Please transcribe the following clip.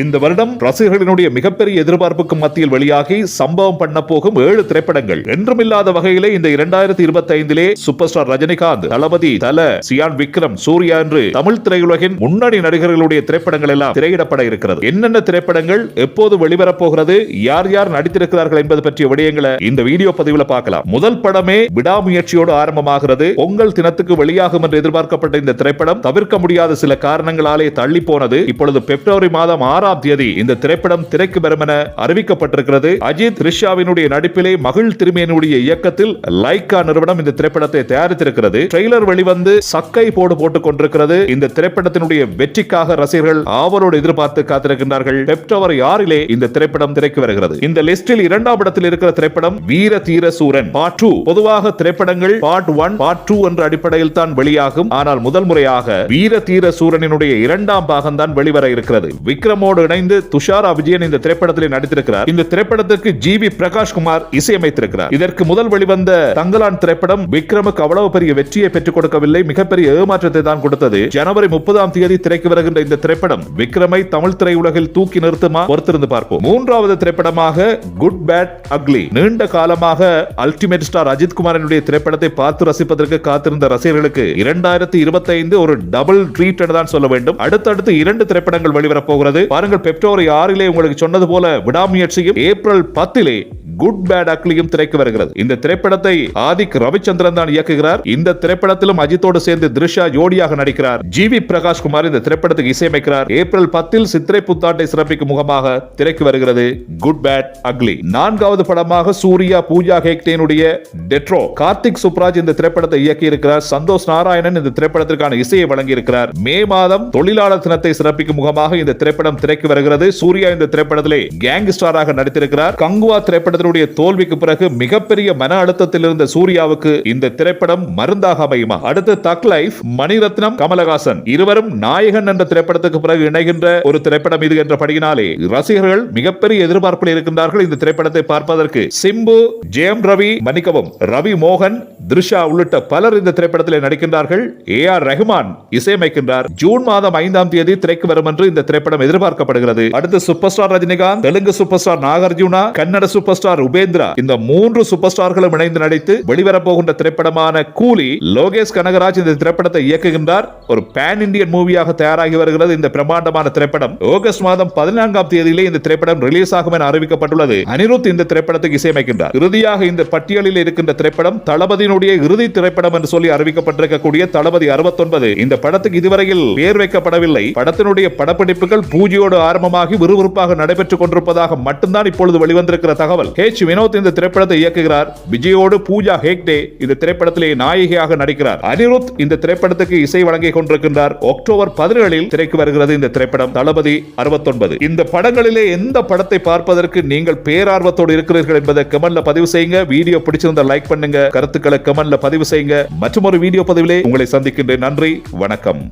இந்த வருடம் ரசிகர்களினுடைய மிகப்பெரிய எதிர்பார்ப்புக்கு மத்தியில் வெளியாகி சம்பவம் பண்ண போகும் ஏழு திரைப்படங்கள். என்றுமில்லாத வகையிலே இந்த இரண்டாயிரத்தி இருபத்தி ஐந்திலே சூப்பர் ஸ்டார் ரஜினிகாந்த் தளபதி தல சியான் விக்ரம் சூர்யா என்று தமிழ் திரையுலகின் முன்னணி நடிகர்களுடைய திரைப்படங்கள் எல்லாம் திரையிடப்பட இருக்கிறது. என்னென்ன திரைப்படங்கள் எப்போது வெளிவரப் போகிறது யார் யார் நடித்திருக்கிறார்கள் என்பது பற்றிய விடயங்களை இந்த வீடியோ பதிவுல பார்க்கலாம். முதல் படமே விடாமுயற்சியோடு ஆரம்பமாகிறது. பொங்கல் தினத்துக்கு வெளியாகும் என்று எதிர்பார்க்கப்பட்ட இந்த திரைப்படம் தவிர்க்க முடியாத சில காரணங்களாலே தள்ளி போனது இப்பொழுது பிப்ரவரி மாதம் ஆறாம் தேதி இந்த திரைப்படம் திரைக்கு வரும் என அறிவிக்கப்பட்டிருக்கிறது. அஜித் ரிஷாவினுடைய நடிப்பிலே மகிழ் திருமேனுடைய இயக்கத்தில் லைக்கா நிறுவனம் இந்த திரைப்படத்தை தயாரித்திருக்கிறது. ட்ரெய்லர் வெளிவந்து சக்கை போடு போட்டுக் கொண்டிருக்கிறது. இந்த திரைப்படத்தினுடைய வெற்றிக்காக ரசிகர்கள் ஆவலோடு எதிர்பார்த்து காத்திருக்கின்றார்கள். பிப்ரவரி ஆறிலே இந்த திரைப்படம் திரைக்கு வருகிறது. இந்த லிஸ்டில் இரண்டாம் இடத்தில் இருக்கிற திரைப்படம் வீர தீர சூரன். Part two. பொதுவாக திரைப்படங்கள் பார்ட் ஒன் பார்ட் டூ என்ற அடிப்படையில் தான் வெளியாகும். ஆனால் முதல் முறையாக வீர தீர சூரனினுடைய இரண்டாம் பாகம் தான் வெளிவர இருக்கிறது. விக்ரமோ விக்ரமோடு இணைந்து துஷார் விஜயன் இந்த திரைப்படத்தில் நடித்திருக்கிறார். இந்த திரைப்படத்திற்கு ஜி வி பிரகாஷ் குமார் இசையமைத்திருக்கிறார். இதற்கு முதல் வெளிவந்த தங்கலான் திரைப்படம் விக்ரமுக்கு அவ்வளவு பெரிய வெற்றியை பெற்றுக் கொடுக்கவில்லை மிகப்பெரிய ஏமாற்றத்தை தான் கொடுத்தது. ஜனவரி முப்பதாம் தேதி திரைக்கு வருகின்ற இந்த திரைப்படம் விக்ரமை தமிழ் திரையுலகில் தூக்கி நிறுத்துமா? பொறுத்திருந்து பார்ப்போம். மூன்றாவது திரைப்படமாக குட் பேட் அக்லி நீண்ட காலமாக அல்டிமேட் ஸ்டார் அஜித் குமாரனுடைய திரைப்படத்தை பார்த்து ரசிப்பதற்கு காத்திருந்த ரசிகர்களுக்கு இரண்டாயிரத்தி இருபத்தி ஐந்து ஒரு டபுள் ட்ரீட் தான் சொல்ல வேண்டும். அடுத்தடுத்து இரண்டு திரைப்படங்கள் வெளிவரப் போகிறது. பாருங்கள் பிப்ரவரி ஆறிலே உங்களுக்கு சொன்னது போல விடாமுயற்சியும் ஏப்ரல் பத்திலே குட் பேட் அக்லியும் திரைக்கு வருகிறது. இந்த திரைப்படத்தை ஆதிக் ரவிச்சந்திரன் தான் இயக்குகிறார். இந்த திரைப்படத்திலும் அஜித்தோடு சேர்ந்து திருஷா ஜோடியாக நடிக்கிறார். ஜி வி பிரகாஷ் குமார் இந்த திரைப்படத்துக்கு இசையமைக்கிறார். ஏப்ரல் பத்தில் சித்திரை புத்தாட்டை சிறப்பிக்கும் முகமாக திரைக்கு வருகிறது. குட் பேட் அக்லி நான்காவது படமாக சூர்யா பூஜா ஹேக்டேனுடைய டெட்ரோ கார்த்திக் சுப்ராஜ் இந்த திரைப்படத்தை இயக்கி இருக்கிறார் சந்தோஷ் நாராயணன் இந்த திரைப்படத்திற்கான இசையை வழங்கி இருக்கிறார் மே மாதம் தொழிலாளர் தினத்தை சிறப்பிக்கும் முகமாக இந்த திரைப்படம் திரை திரைக்கு வருகிறது. சூர்யா இந்த திரைப்படத்திலே கேங் ஸ்டாராக நடித்திருக்கிறார். கங்குவா திரைப்படத்தினுடைய தோல்விக்கு பிறகு மிகப்பெரிய மன அழுத்தத்தில் இருந்த சூர்யாவுக்கு இந்த திரைப்படம் மருந்தாக அமையுமா? அடுத்து தக் லைஃப் மணிரத்னம் கமலஹாசன் இருவரும் நாயகன் என்ற திரைப்படத்துக்கு பிறகு இணைகின்ற ஒரு திரைப்படம் இது என்ற படியினாலே ரசிகர்கள் மிகப்பெரிய எதிர்பார்ப்பில் இருக்கின்றார்கள். இந்த திரைப்படத்தை பார்ப்பதற்கு சிம்பு ஜெயம் ரவி மன்னிக்கவும் ரவி மோகன் த்ரிஷா உள்ளிட்ட பலர் இந்த திரைப்படத்தில் நடிக்கின்றார்கள். ஏ ஆர் ரஹ்மான் இசையமைக்கின்றார். ஜூன் மாதம் ஐந்தாம் தேதி திரைக்கு வரும் என்று இந்த திரைப்படம் எதிர்பார்க்க எதிர்பார்க்கப்படுகிறது அடுத்து super star Rajinikanth Telugu super star Nagarjuna Kannada super star Upendra. இந்த மூன்று சூப்பர் ஸ்டார்களும் இணைந்து நடித்து வெளிவரப்போகின்ற திரைப்படமான கூலி லோகேஷ் கனகராஜ் இந்த திரைப்படத்தை இயக்குகின்றார். ஒரு பேன் இந்தியன் மூவியாக தயாராகி வருகிறது இந்த பிரம்மாண்டமான திரைப்படம். ஆகஸ்ட் மாதம் பதினான்காம் தேதியிலே இந்த திரைப்படம் ரிலீஸ் ஆகும் என அறிவிக்கப்பட்டுள்ளது. அனிருத் இந்த திரைப்படத்துக்கு இசையமைக்கின்றார். இறுதியாக இந்த பட்டியலில் இருக்கின்ற திரைப்படம் தளபதியினுடைய இறுதி திரைப்படம் என்று சொல்லி அறிவிக்கப்பட்டிருக்கக்கூடிய தளபதி அறுபத்தொன்பது. இந்த படத்துக்கு இதுவரையில் பெயர் வைக்கப்படவில்லை. படத்தினுடைய படப்பிடிப்புகள் பூஜ்ஜியம் பூஜையோடு ஆரம்பமாகி விறுவிறுப்பாக நடைபெற்றுக் கொண்டிருப்பதாக மட்டும்தான் இப்பொழுது வெளிவந்திருக்கிற தகவல். ஹெச் வினோத் இந்த திரைப்படத்தை இயக்குகிறார். விஜயோடு பூஜா ஹேக்டே இந்த திரைப்படத்திலே நாயகியாக நடிக்கிறார். அனிருத் இந்த திரைப்படத்துக்கு இசை வழங்கிக் கொண்டிருக்கின்றார். அக்டோபர் பதினேழில் திரைக்கு வருகிறது இந்த திரைப்படம். தளபதி அறுபத்தொன்பது. இந்த படங்களிலே எந்த படத்தை பார்ப்பதற்கு நீங்கள் பேரார்வத்தோடு இருக்கிறீர்கள் என்பதை கமெண்ட்ல பதிவு செய்யுங்க. வீடியோ பிடிச்சிருந்தா லைக் பண்ணுங்க. கருத்துக்களை கமெண்ட்ல பதிவு செய்யுங்க. மற்றும் ஒரு வீடியோ பதிவிலே உங்களை சந்திக்கின்றேன். நன்றி. வணக்கம்.